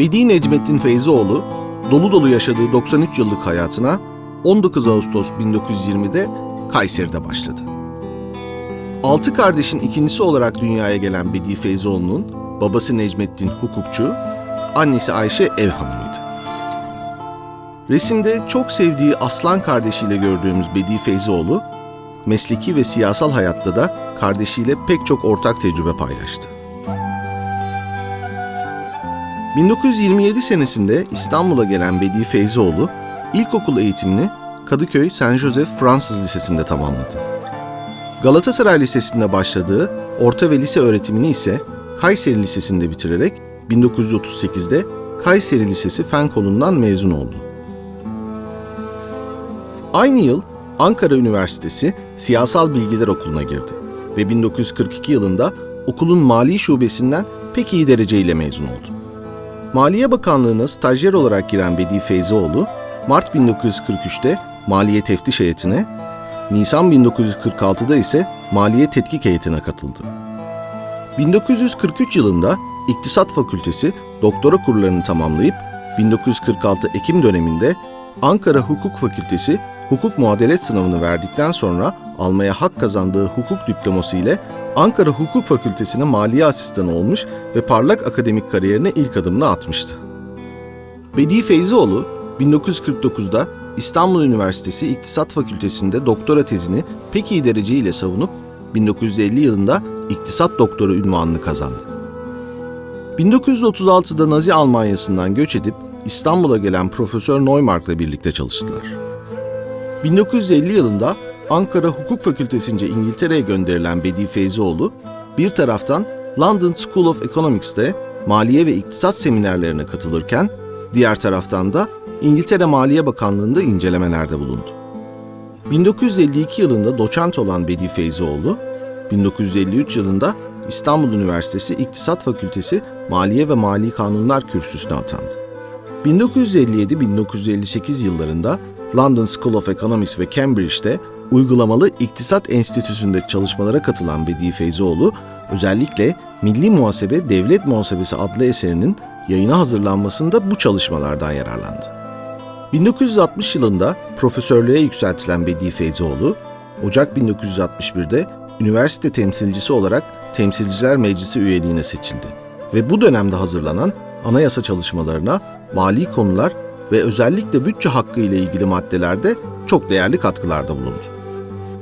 Bedi Necmettin Feyzioğlu dolu dolu yaşadığı 93 yıllık hayatına 19 Ağustos 1920'de Kayseri'de başladı. Altı kardeşin ikincisi olarak dünyaya gelen Bedi Feyzioğlu'nun babası Necmettin hukukçu, annesi Ayşe ev hanımıydı. Resimde çok sevdiği aslan kardeşiyle gördüğümüz Bedi Feyzioğlu, mesleki ve siyasal hayatta da kardeşiyle pek çok ortak tecrübe paylaştı. 1927 senesinde İstanbul'a gelen Bedi Feyzioğlu, ilkokul eğitimini Kadıköy Saint Joseph Fransız Lisesi'nde tamamladı. Galatasaray Lisesi'nde başladığı orta ve lise öğretimini ise Kayseri Lisesi'nde bitirerek 1938'de Kayseri Lisesi Fen Kolu'ndan mezun oldu. Aynı yıl Ankara Üniversitesi Siyasal Bilgiler Okulu'na girdi ve 1942 yılında okulun mali şubesinden pek iyi dereceyle mezun oldu. Maliye Bakanlığı'na stajyer olarak giren Bedi Feyzioğlu, Mart 1943'te Maliye Teftiş Heyeti'ne, Nisan 1946'da ise Maliye Tetkik Heyeti'ne katıldı. 1943 yılında İktisat Fakültesi doktora kurlarını tamamlayıp 1946 Ekim döneminde Ankara Hukuk Fakültesi hukuk muadelet sınavını verdikten sonra almaya hak kazandığı hukuk diploması ile Ankara Hukuk Fakültesi'ne maliye asistanı olmuş ve parlak akademik kariyerine ilk adımını atmıştı. Bedi Feyzioğlu 1949'da İstanbul Üniversitesi İktisat Fakültesi'nde doktora tezini pek iyi dereceyle savunup 1950 yılında İktisat Doktoru ünvanını kazandı. 1936'da Nazi Almanyası'ndan göç edip İstanbul'a gelen Profesör Neumark'la birlikte çalıştılar. 1950 yılında Ankara Hukuk Fakültesince İngiltere'ye gönderilen Bedi Feyzioğlu, bir taraftan London School of Economics'te maliye ve iktisat seminerlerine katılırken, diğer taraftan da İngiltere Maliye Bakanlığı'nda incelemelerde bulundu. 1952 yılında doçent olan Bedi Feyzioğlu, 1953 yılında İstanbul Üniversitesi İktisat Fakültesi Maliye ve Mali Kanunlar Kürsüsü'ne atandı. 1957-1958 yıllarında London School of Economics ve Cambridge'de uygulamalı İktisat Enstitüsü'nde çalışmalara katılan Bedi Feyzioğlu, özellikle Milli Muhasebe Devlet Muhasebesi adlı eserinin yayına hazırlanmasında bu çalışmalardan yararlandı. 1960 yılında profesörlüğe yükseltilen Bedi Feyzioğlu, Ocak 1961'de üniversite temsilcisi olarak Temsilciler Meclisi üyeliğine seçildi ve bu dönemde hazırlanan anayasa çalışmalarına mali konular ve özellikle bütçe hakkı ile ilgili maddelerde çok değerli katkılarda bulundu.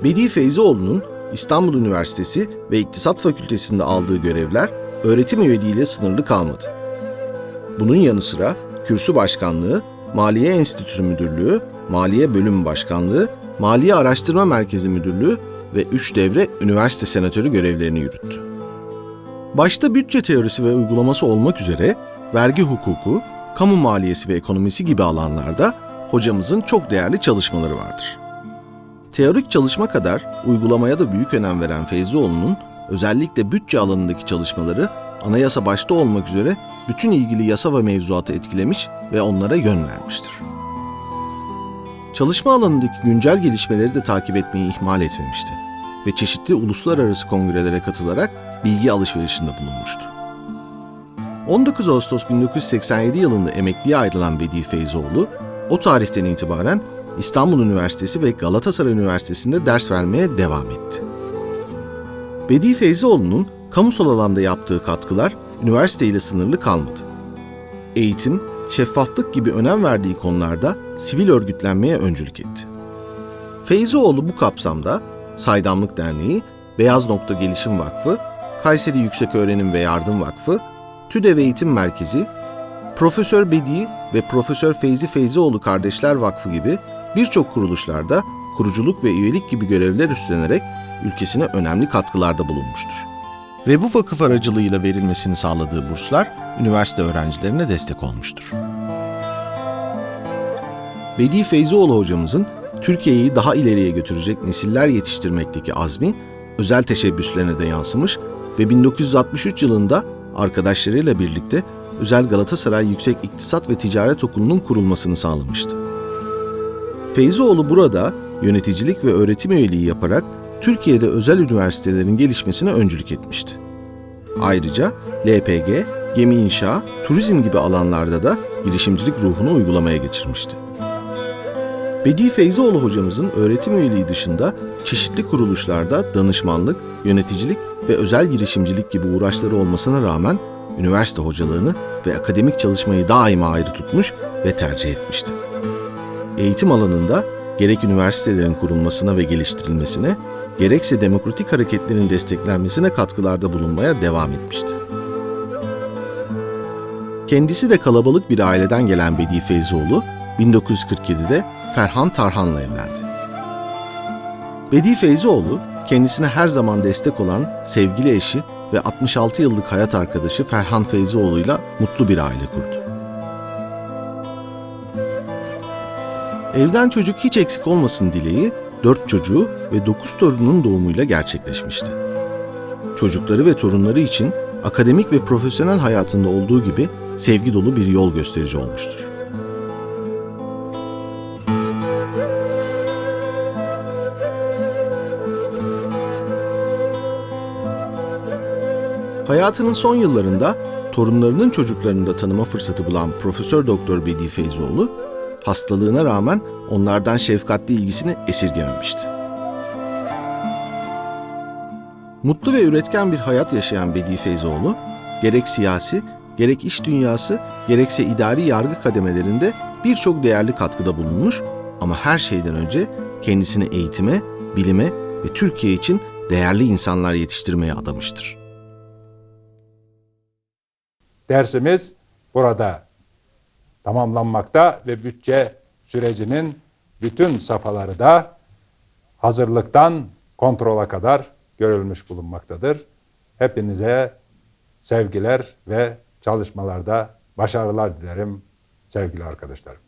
Bedi Feyzioğlu'nun İstanbul Üniversitesi ve İktisat Fakültesi'nde aldığı görevler öğretim üyeliğiyle sınırlı kalmadı. Bunun yanı sıra kürsü başkanlığı, Maliye Enstitüsü Müdürlüğü, Maliye Bölüm Başkanlığı, Maliye Araştırma Merkezi Müdürlüğü ve üç devre üniversite senatörü görevlerini yürüttü. Başta bütçe teorisi ve uygulaması olmak üzere vergi hukuku, kamu maliyesi ve ekonomisi gibi alanlarda hocamızın çok değerli çalışmaları vardır. Teorik çalışma kadar uygulamaya da büyük önem veren Feyzioğlu'nun özellikle bütçe alanındaki çalışmaları anayasa başta olmak üzere bütün ilgili yasa ve mevzuatı etkilemiş ve onlara yön vermiştir. Çalışma alanındaki güncel gelişmeleri de takip etmeyi ihmal etmemişti ve çeşitli uluslararası kongrelere katılarak bilgi alışverişinde bulunmuştu. 19 Ağustos 1987 yılında emekliye ayrılan Bedi Feyzoğlu, o tarihten itibaren İstanbul Üniversitesi ve Galatasaray Üniversitesi'nde ders vermeye devam etti. Bedi Feyzioğlu'nun kamusal alanda yaptığı katkılar üniversite ile sınırlı kalmadı. Eğitim, şeffaflık gibi önem verdiği konularda sivil örgütlenmeye öncülük etti. Feyzioğlu bu kapsamda Saydamlık Derneği, Beyaz Nokta Gelişim Vakfı, Kayseri Yükseköğrenim ve Yardım Vakfı, TÜDEV Eğitim Merkezi, Profesör Bedi ve Profesör Feyzi Feyzioğlu Kardeşler Vakfı gibi birçok kuruluşlarda kuruculuk ve üyelik gibi görevler üstlenerek ülkesine önemli katkılarda bulunmuştur. Ve bu vakıf aracılığıyla verilmesini sağladığı burslar üniversite öğrencilerine destek olmuştur. Bedi Feyzioğlu hocamızın Türkiye'yi daha ileriye götürecek nesiller yetiştirmekteki azmi özel teşebbüslerine de yansımış ve 1963 yılında arkadaşlarıyla birlikte Özel Galatasaray Yüksek İktisat ve Ticaret Okulu'nun kurulmasını sağlamıştı. Feyzioğlu burada yöneticilik ve öğretim üyeliği yaparak Türkiye'de özel üniversitelerin gelişmesine öncülük etmişti. Ayrıca LPG, gemi inşa, turizm gibi alanlarda da girişimcilik ruhunu uygulamaya geçirmişti. Bedi Feyzioğlu hocamızın öğretim üyeliği dışında çeşitli kuruluşlarda danışmanlık, yöneticilik ve özel girişimcilik gibi uğraşları olmasına rağmen üniversite hocalığını ve akademik çalışmayı daima ayrı tutmuş ve tercih etmişti. Eğitim alanında gerek üniversitelerin kurulmasına ve geliştirilmesine, gerekse demokratik hareketlerin desteklenmesine katkılarda bulunmaya devam etmişti. Kendisi de kalabalık bir aileden gelen Bedi Feyzioğlu, 1947'de Ferhan Tarhan'la evlendi. Bedi Feyzioğlu, kendisine her zaman destek olan sevgili eşi ve 66 yıllık hayat arkadaşı Ferhan Feyzioğlu'yla mutlu bir aile kurdu. Evden çocuk hiç eksik olmasın dileği, dört çocuğu ve dokuz torunun doğumuyla gerçekleşmişti. Çocukları ve torunları için akademik ve profesyonel hayatında olduğu gibi sevgi dolu bir yol gösterici olmuştur. Hayatının son yıllarında torunlarının çocuklarını da tanıma fırsatı bulan Profesör Doktor Bedi Feyzoğlu, hastalığına rağmen onlardan şefkatli ilgisini esirgememişti. Mutlu ve üretken bir hayat yaşayan Bedi Feyzoğlu, gerek siyasi, gerek iş dünyası, gerekse idari yargı kademelerinde birçok değerli katkıda bulunmuş ama her şeyden önce kendisini eğitime, bilime ve Türkiye için değerli insanlar yetiştirmeye adamıştır. Dersimiz burada tamamlanmakta ve bütçe sürecinin bütün safhaları da hazırlıktan kontrola kadar görülmüş bulunmaktadır. Hepinize sevgiler ve çalışmalarda başarılar dilerim sevgili arkadaşlarım.